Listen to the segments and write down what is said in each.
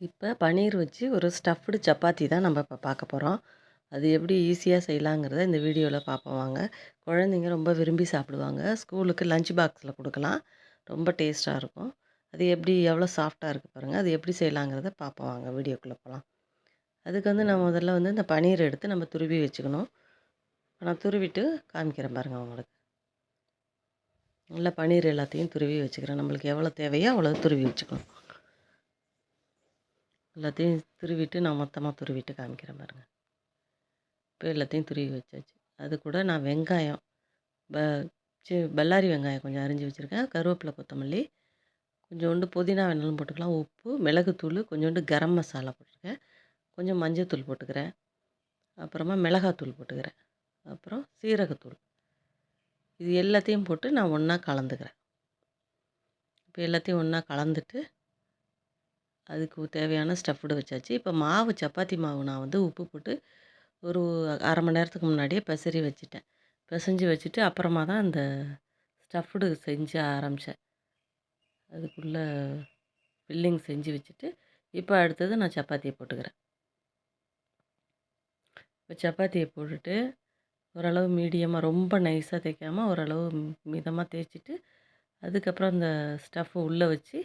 இப்போ பன்னீர் வச்சு ஒரு ஸ்டஃப்டு சப்பாத்தி தான் நம்ம இப்போ பார்க்க போகிறோம் அது எப்படி ஈஸியாக செய்யலாங்கிறத இந்த வீடியோவில் பார்ப்போம் வாங்க. குழந்தைங்க ரொம்ப விரும்பி சாப்பிடுவாங்க. ஸ்கூலுக்கு லஞ்ச் பாக்ஸில் கொடுக்கலாம். ரொம்ப டேஸ்ட்டாக இருக்கும். அது எப்படி எவ்வளோ சாஃப்டாக இருக்குது பாருங்கள் அது எப்படி செய்யலாங்கிறத பார்ப்போம் வாங்க. வீடியோக்குள்ளே போகலாம் அதுக்கு வந்து நான் முதல்ல வந்து இந்த பன்னீர் எடுத்து நம்ம துருவி வச்சுக்கணும். நான் துருவிட்டு காமிக்கிறேன் பாருங்கள் அவங்களுக்கு நல்லா பன்னீர் எல்லாத்தையும் துருவி வச்சுக்கிறேன். நம்மளுக்கு எவ்வளோ தேவையோ அவ்வளோ துருவி வச்சுக்கணும் எல்லாத்தையும் துருவிட்டு நான் மொத்தமாக துருவிட்டு காமிக்கிறேன் பாருங்கள் இப்போ எல்லாத்தையும் துருவி வச்சாச்சு. அது கூட நான் வெங்காயம் ப சி பல்லாரி வெங்காயம் கொஞ்சம் அரிஞ்சு வச்சுருக்கேன். கருவேப்பிலை கொத்தமல்லி கொஞ்சோண்டு புதினா வேணாலும் போட்டுக்கலாம். உப்பு மிளகுத்தூள் கொஞ்சோண்டு கரம் மசாலா போட்டிருக்கேன். கொஞ்சம் மஞ்சத்தூள் போட்டுக்கிறேன். அப்புறமா மிளகாத்தூள் போட்டுக்கிறேன். அப்புறம் சீரகத்தூள் இது எல்லாத்தையும் போட்டு நான் ஒன்றா கலந்துக்கிறேன். இப்போ எல்லாத்தையும் ஒன்றா கலந்துட்டு அதுக்கு தேவையான ஸ்டஃப்டு வச்சாச்சு. இப்போ மாவு சப்பாத்தி மாவு நான் வந்து உப்பு போட்டு ஒரு அரை மணி நேரத்துக்கு முன்னாடியே பெசரி வச்சுட்டேன். பிசைஞ்சு வச்சுட்டு அப்புறமா தான் அந்த ஸ்டஃப்டு செஞ்சு ஆரம்பித்தேன் அதுக்குள்ளே ஃபில்லிங் செஞ்சு வச்சுட்டு இப்போ அடுத்தது நான் சப்பாத்தியை போட்டுக்கிறேன். இப்போ சப்பாத்தியை போட்டுட்டு ஓரளவு மீடியமாக ரொம்ப நைஸாக தேய்க்காமல் ஓரளவு மிதமாக தேய்ச்சிட்டு அதுக்கப்புறம் அந்த ஸ்டஃப்பு உள்ளே வச்சு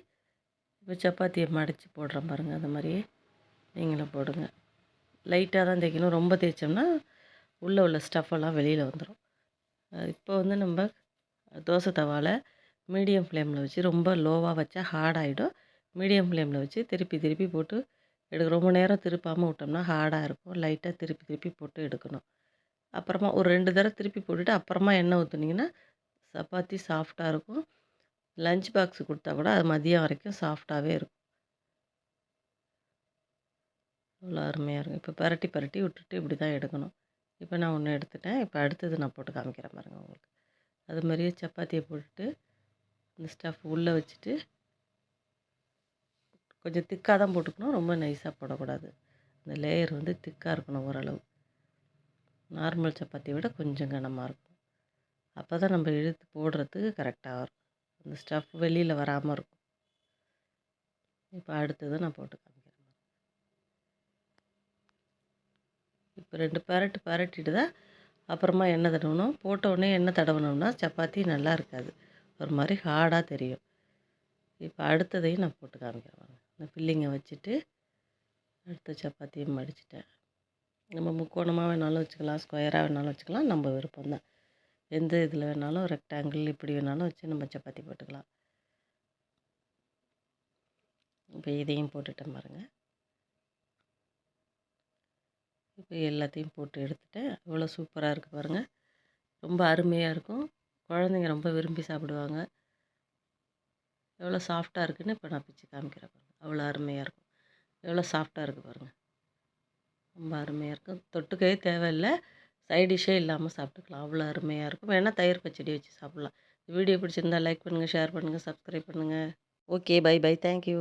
இப்போ சப்பாத்தியை மடித்து போடுறேன் பாருங்கள் அந்த மாதிரியே நீங்களும் போடுங்க. லைட்டாக தான் தேய்க்கணும். ரொம்ப தேய்ச்சோம்னா உள்ளே உள்ள ஸ்டஃப்பெல்லாம் வெளியில் வந்துடும் இப்போ வந்து நம்ம தோசை தவாவில் மீடியம் ஃப்ளேமில் வச்சு ரொம்ப லோவாக வச்சா ஹார்டாகிடும் மீடியம் ஃப்ளேமில் வச்சு திருப்பி திருப்பி போட்டு எடுக்க ரொம்ப நேரம் திருப்பாமல் விட்டோம்னா ஹார்டாக இருக்கும். லைட்டாக திருப்பி திருப்பி போட்டு எடுக்கணும். அப்புறமா ஒரு ரெண்டு தடவை திருப்பி போட்டுட்டு அப்புறமா எண்ணெய் ஊற்றுனீங்கன்னா சப்பாத்தி சாஃப்டாக இருக்கும். லஞ்ச் பாக்ஸ் கொடுத்தா கூட அது மதியம் வரைக்கும் சாஃப்டாகவே இருக்கும். அவ்வளோ அருமையாக இருக்கும். இப்போ பரட்டி பரட்டி விட்டுட்டு இப்படி தான் எடுக்கணும். இப்போ நான் ஒன்று எடுத்துட்டேன். இப்போ அடுத்தது நான் போட்டு காமிக்கிறேன் பாருங்கள் உங்களுக்கு. அது மாதிரியே சப்பாத்தியை போட்டுட்டு இந்த ஸ்டஃப் உள்ளே வச்சுட்டு கொஞ்சம் திக்காக தான் போட்டுக்கணும். ரொம்ப நைஸாக போடக்கூடாது. இந்த லேயர் வந்து திக்காக இருக்கணும் ஓரளவு. நார்மல் சப்பாத்தியை விட கொஞ்சம் கனமாக இருக்கும். அப்போ தான் நம்ம இழுத்து போடுறதுக்கு கரெக்டாக இருக்கும். அந்த ஸ்டஃப் வெளியில் வராமல் இருக்கும். இப்போ அடுத்தது நான் போட்டு காமிக்கிறேன். இப்போ ரெண்டு பரட்டு பரட்டிட்டு தான் அப்புறமா எண்ணெய் தடவணும்? போட்ட எண்ணெய் தடவினோம்னா சப்பாத்தி நல்லா இருக்காது. ஒரு மாதிரி ஹார்டாக தெரியும். இப்போ அடுத்ததையும் நான் போட்டு காமிக்கிறேன் இந்த பில்லிங்கை வச்சுட்டு அடுத்த சப்பாத்தியும் மடிச்சிட்டேன். நம்ம முக்கோணமாக வேணாலும் வச்சுக்கலாம் ஸ்கொயராக வேணாலும் வச்சுக்கலாம் நம்ம விருப்பம் தான் எந்த இதில் வேணாலும் ரெக்டாங்கிள் இப்படி வேணாலும் வச்சு நம்ம சப்பாத்தி போட்டுக்கலாம். இப்போ இதையும் போட்டுட்டேன் பாருங்கள் இப்போ எல்லாத்தையும் போட்டு எடுத்துட்டேன். இவ்வளோ சூப்பராக இருக்குது பாருங்கள் ரொம்ப அருமையாக இருக்கும். குழந்தைங்க ரொம்ப விரும்பி சாப்பிடுவாங்க. எவ்வளோ சாஃப்டாக இருக்குதுன்னு இப்போ நான் பிச்சு காமிக்கிறேன் பாருங்கள் அவ்வளோ அருமையாக இருக்கும். எவ்வளோ சாஃப்டாக இருக்குது பாருங்கள் ரொம்ப அருமையாக இருக்கும். தொட்டுக்கவே தேவையில்லை. சைட் டிஷ்ஷே இல்லாமல் சாப்பிட்டுக்கலாம். அவ்வளோ அருமையாக இருக்கும். வேணால் தயிர் பச்சடி வச்சு சாப்பிட்லாம். வீடியோ பிடிச்சிருந்தா லைக் பண்ணுங்கள் ஷேர் பண்ணுங்கள் சப்ஸ்கிரைப் பண்ணுங்கள் ஓகே பை பை தேங்க்யூ